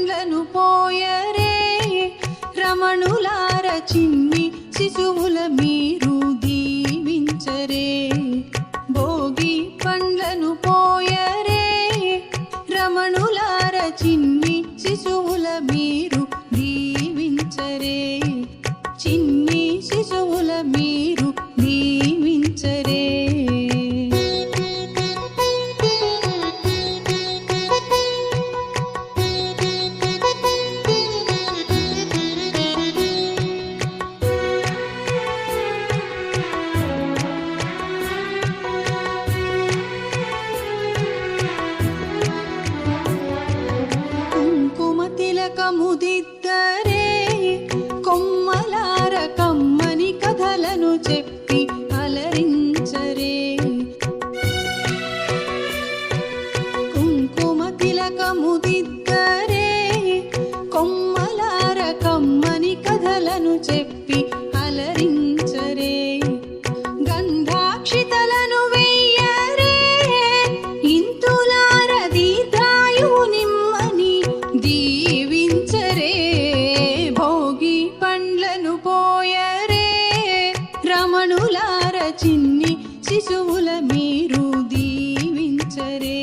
పండ్లను పోయరే రమణులార చిన్ని శిశువుల మీరు. కముదిద్దరే కొమ్మలార కమ్మ చిన్ని శిశువుల మీరు దీవించరే.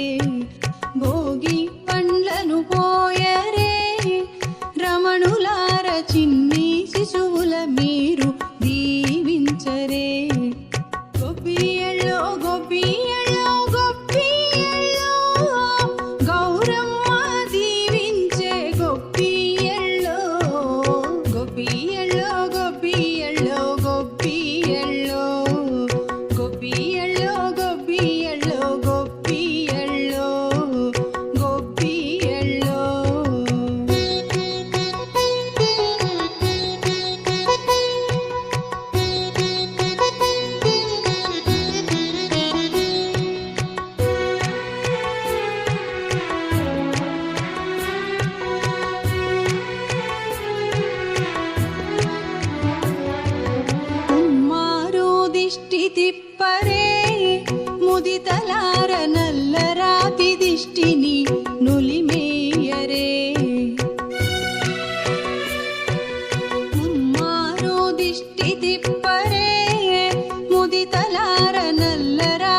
దిష్టి తిప్పరే ముదితలార నల్లరాతి దిష్టిని నులిమేయరే. ముమ్మారో దిష్టి తిప్పరే ముదితలార నల్లరా